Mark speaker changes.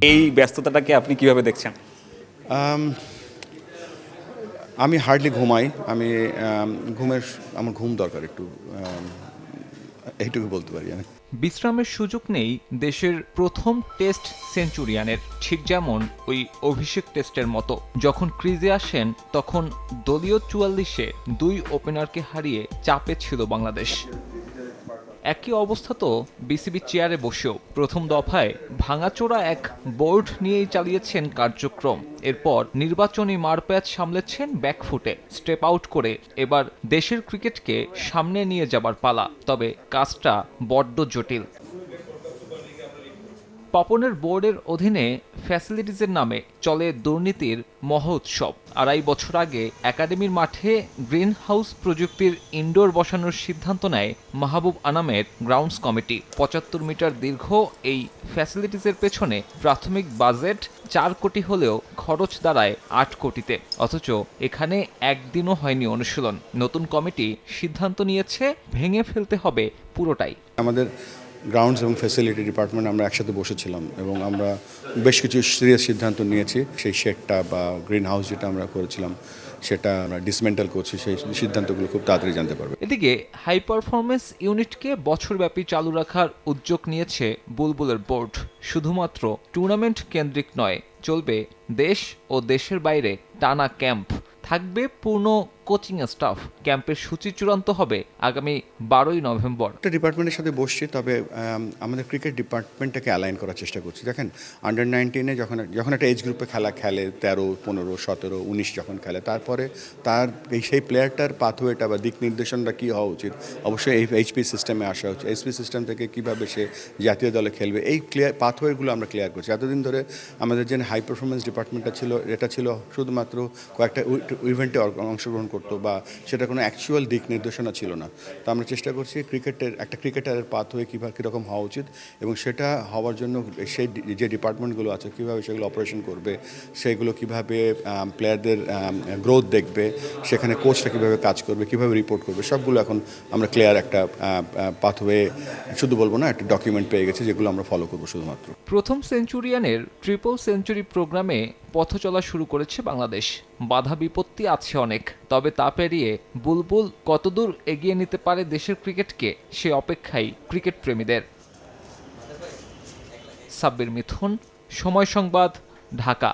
Speaker 1: এই ব্যস্ততাটাকে আপনি কীভাবে দেখছেন?
Speaker 2: আমি হার্ডলি ঘুমাই। আমি ঘুমের আমার ঘুম দরকার একটু এইটুকু বলতে পারি আমি।
Speaker 3: বিশ্রামের সুযোগ নেই দেশের প্রথম টেস্ট সেঞ্চুরিয়ানের ঠিক যেমন ওই অভিষেক টেস্টের মতো। যখন ক্রিজে আসেন তখন দলীয় চুয়াল্লিশে দুই ওপেনারকে হারিয়ে চাপে ছিল বাংলাদেশ। একই অবস্থা তো বিসিবি চেয়ারে বসেও। প্রথম দফায় ভাঙাচোরা এক বোর্ড নিয়েই চালিয়েছেন কার্যক্রম। এরপর নির্বাচনী মারপ্যাচ সামলেছেন ব্যাকফুটে। স্টেপ আউট করে এবার দেশের ক্রিকেটকে সামনে নিয়ে যাবার পালা। তবে কাজটা বড্ড জটিল। পপনের বোর্ডের অধীনে ফ্যাসিলিটিসের নামে চলে দুর্নীতির মহোৎসব আড়াই বছর আগে একাডেমির মাঠে গ্রিন হাউস প্রযুক্তির ইনডোর বসানোর সিদ্ধান্ত নেয় মাহবুব আনামের গ্রাউন্ডস কমিটি। পঁচাত্তর মিটার দীর্ঘ এই ফ্যাসিলিটিসের পেছনে প্রাথমিক বাজেট চার কোটি হলেও খরচ দাঁড়ায় আট কোটিতে। অথচ এখানে একদিনও হয়নি অনুশীলন। নতুন কমিটি সিদ্ধান্ত নিয়েছে, ভেঙে ফেলতে হবে পুরোটাই।
Speaker 2: আমাদের গ্রাউন্ডস এবং ফ্যাসিলিটি ডিপার্টমেন্ট আমরা একসাথে বসেছিলাম এবং আমরা বেশ কিছু সিরিয়াস সিদ্ধান্ত নিয়েছি। সেই শেডটা বা গ্রিন হাউস যেটা আমরা করেছিলাম, সেটা আমরা ডিসমেন্টাল করছি। সেই সিদ্ধান্তগুলো খুব তাড়াতাড়ি জানতে পারবে।
Speaker 3: এদিকে হাই পারফরমেন্স ইউনিটকে বছরব্যাপী চালু রাখার উদ্যোগ নিয়েছে বুলবুলের বোর্ড শুধুমাত্র টুর্নামেন্ট কেন্দ্রিক নয়, চলবে দেশ ও দেশের বাইরে টানা ক্যাম্প থাকবে পূর্ণ কোচিং স্টাফ ক্যাম্পের সূচি চূড়ান্ত হবে আগামী বারোই নভেম্বর।
Speaker 2: একটা ডিপার্টমেন্টের সাথে বসছি, তবে আমাদের ক্রিকেট ডিপার্টমেন্টটাকে অ্যালাইন করার চেষ্টা করছি। দেখেন আন্ডার নাইনটিনে যখন যখন একটা এজ গ্রুপে খেলা খেলে, তেরো, পনেরো, সতেরো, উনিশ যখন খেলে, তারপরে তার এই সেই প্লেয়ারটার পাথওয়েটা বা দিক নির্দেশনটা কী হওয়া উচিত? অবশ্যই এই এইচপি সিস্টেমে আসা উচিত। এইচপি সিস্টেম থেকে কীভাবে সে জাতীয় দলে খেলবে? এই ক্লিয়ার পাথওয়েগুলো আমরা ক্লিয়ার করছি। এতদিন ধরে আমাদের যে হাই পারফরমেন্স ডিপার্টমেন্টটা ছিল, এটা ছিল শুধুমাত্র কয়েকটা ইভেন্টে অংশগ্রহণ করতো বা সেটা কোনো অ্যাকচুয়াল দিক নির্দেশনা ছিল না। তো আমরা চেষ্টা করছি ক্রিকেটের, একটা ক্রিকেটারের পাথ হয়ে কীভাবে, কীরকম হওয়া উচিত এবং সেটা হওয়ার জন্য সেই যে ডিপার্টমেন্টগুলো আছে, কীভাবে সেগুলো অপারেশন করবে, সেগুলো কীভাবে প্লেয়ারদের গ্রোথ দেখবে, সেখানে কোচটা কীভাবে কাজ করবে, কীভাবে রিপোর্ট করবে, সবগুলো এখন আমরা ক্লিয়ার একটা পাথওয়ে শুধু বলব না, একটা ডকুমেন্ট পেয়ে গেছে যেগুলো আমরা ফলো করব শুধুমাত্র।
Speaker 3: প্রথম সেঞ্চুরিয়ানের ট্রিপল সেঞ্চুরি প্রোগ্রামে পথ চলা শুরু করেছে বাংলাদেশ। বাধা বিপত্তি আছে অনেক, তবে তা পেরিয়ে বুলবুল কতদূর এগিয়ে নিতে পারে দেশের ক্রিকেটকে, সে অপেক্ষাই ক্রিকেট প্রেমীদের সাব্বির মিথুন, সময় সংবাদ, ঢাকা।